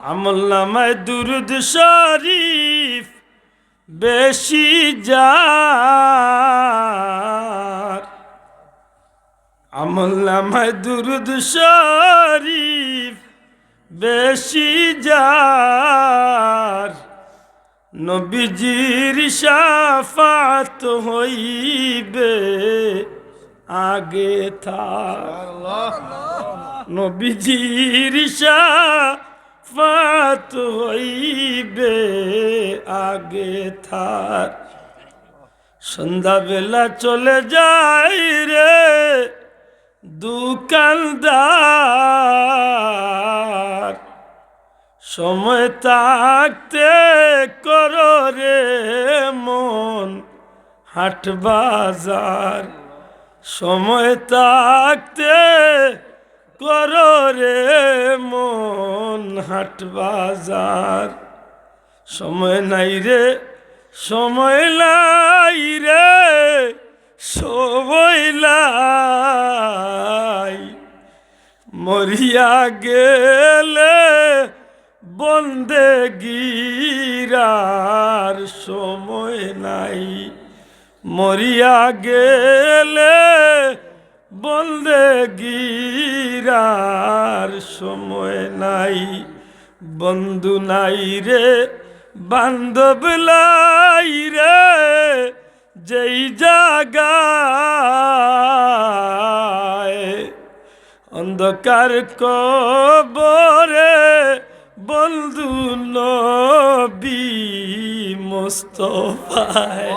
আমল নামায় দুরুদ শরীফ বেশি যার। আমল নামায় দুরুদ শরীফ বেশি যার। নবীজির শাফাত হইবে আগে থাক নবীজির শাফাত হইবে আগে থার সন্ধ্যাবেলা চলে যাই রে দোকানদার। সময় থাকতে করো রে মন, হাট বাজার। সময় থাকতে করো রে মন হাট বাজার। সময় নাই রে, সময় লাই রে, সময় মরিয়া গেলে বন্দে গিরার সময় নাই। মরিয়া গেলে বন্দে গিরার সময় নাই, বন্ধু নাই রে, বান্ধব লাই রে, যেই জাগায় অন্ধকার কবরে বন্ধু নবী মোস্তফায়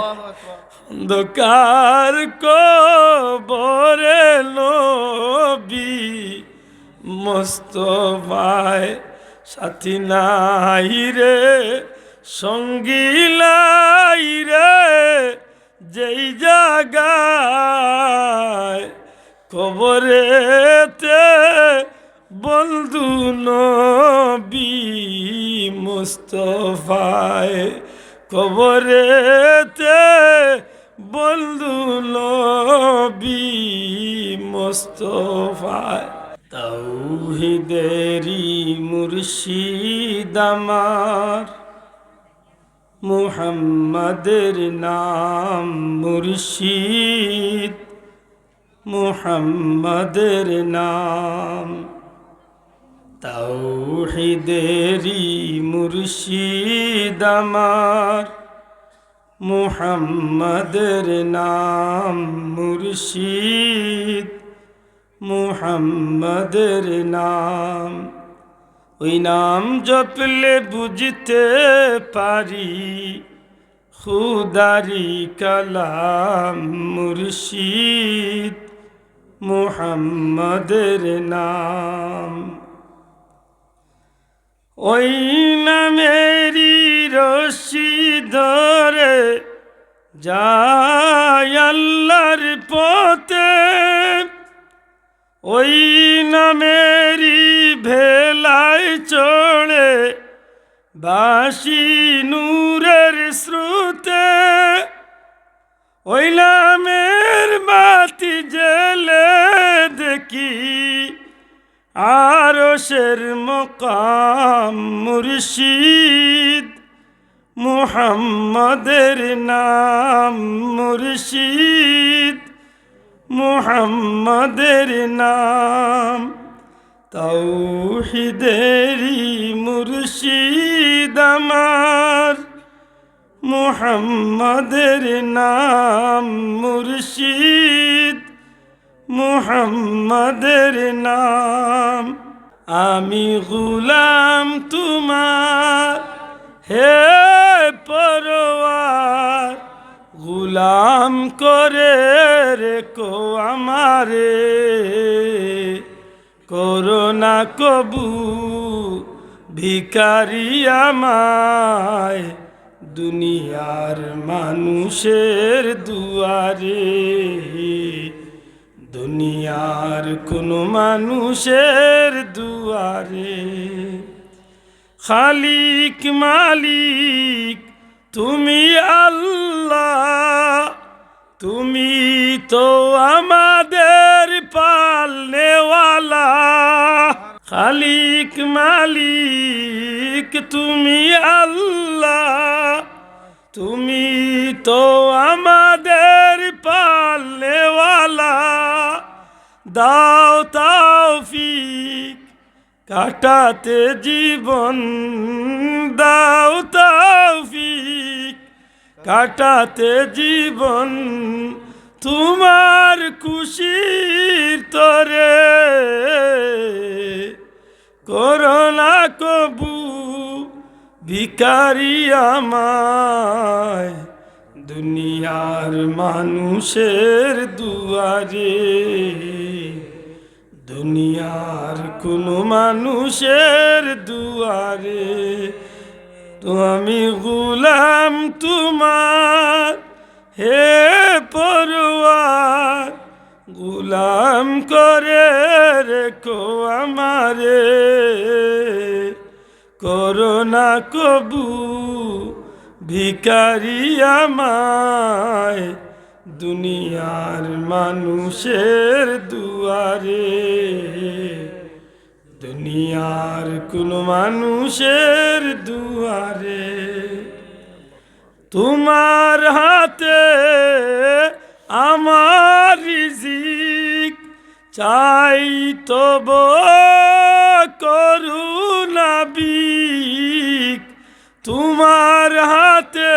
অন্ধকার কবরে নবী মোস্তফায় সাথী নাই রে, সঙ্গী নাই রে, যেই জায়গায় কবরেতে বন্ধু নবী মুস্তফায় কবরেতে নবী মুস্তফায়। তৌহিদেরি মুর্শিদ আমার। মুহাম্মাদের নাম মুর্শিদ। মুহাম্মাদের নাম। তৌহিদেরি মুর্শিদ আমার। মুহাম্মাদের নাম মুর্শিদ, মুহাম্মাদের নাম। ওই নাম জপলে বুঝতে পারি, খুদারি কালাম মুর্শিদ, মুহাম্মাদের নাম। ওই নামেরি রশি ধরে যায় পথে। ওই নামেরি ভেলায় চড়ে বাসি নূরের স্রোতে। ওই নামের বাতি জেলে দেখি আরশের মকাম মুর্শিদ। মুহাম্মাদের নাম মুর্শিদ। মুহাম্মাদের নাম তৌহিদেরি মুর্শিদ আমার। মুহাম্মাদের নাম মুর্শিদ। মুহাম্মাদের নাম আমি গুলাম তোমার। হে গুলাম করে রেখো আমারে। করোনা কবু ভিকারি আমায় দুনিয়ার মানুষের দুয়ারে। দুনিয়ার কোনো মানুষের দুয়ারে। খালিক মালিক তুমি আল্লাহ, তুমি তো আমাদের পালনেওয়ালা। খালিক মালিক, তুমি আল্লাহ, তুমি তো আমাদের পালনেওয়ালা। দাও তাওফিক কাটাতে জীবন, দাও তাওফিক কাটাতে জীবন তোমার খুশির তরে। করোনা কবু ভিকারি আমায়, দুনিয়ার মানুষের দুয়ারে। দুনিয়ার কোনো মানুষের দুয়ারে। তো আমি গুলাম তোমার, হে পরোয়ার। গুলাম করে রেখো আমারে। করোনা কবু ভিকারি আমায়। দুনিয়ার মানুষের দুয়ারে। দুনিয়ার কোন মানুষের দুয়ারে তোমার হাতে আমার রিজিক চাই তব করুণা বিক। তোমার হাতে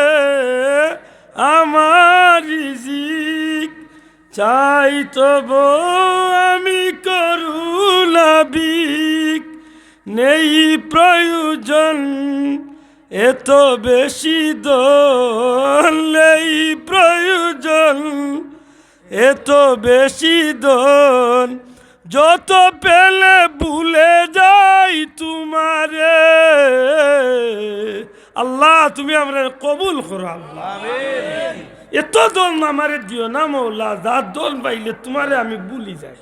আমার রিজিক চাই তব আমি করুণা বিক। নেই প্রয়োজন এত বেশি দল। নেই প্রয়োজন এত বেশি দন যত পেলে ভুলে যাই তোমারে। আল্লাহ তুমি আমরা কবুল করো আল্লাহ। এত দল আমারে দিও না মৌলা যার দল পাইলে তোমারে আমি ভুলি যাই।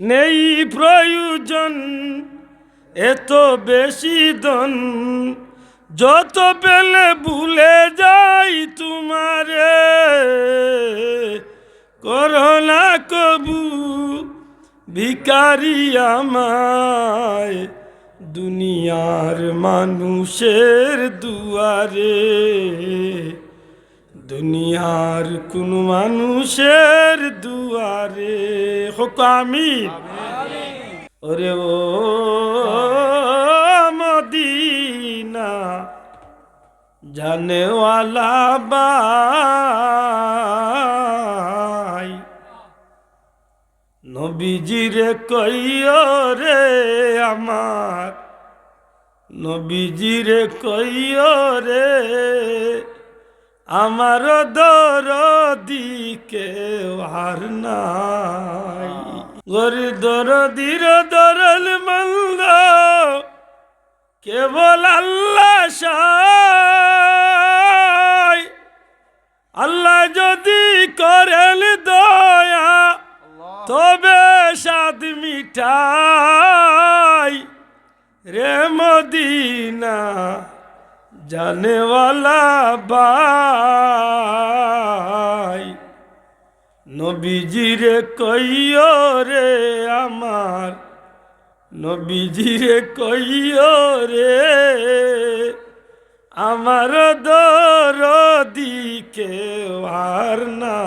নেই প্রয়োজন এত বেশি দন যত পেলে ভুলে যাই তোমারে করোনা কবু ভিকারি আমায়, দুনিয়ার মানুষের দুয়ারে। দুনিয়ার কোন মানুষের দুয়ারে হোক আমি। ওরে ও মদিনা, জানেওয়ালা বাই। নবীজিরে কইও রে আমার, নবীজিরে কইও রে আমার দরদিকে আর নাই। গরি দরদির দরল মন্দ কেবল আল্লাহ সাই। আল্লাহ যদি করেন দয়া, তবে সাদ মিঠাই রে মদিনা জানেওয়ালা বাই নবীজিরে কইও রে আমার নবীজিরে কইও রে আমার দরদিকে আর না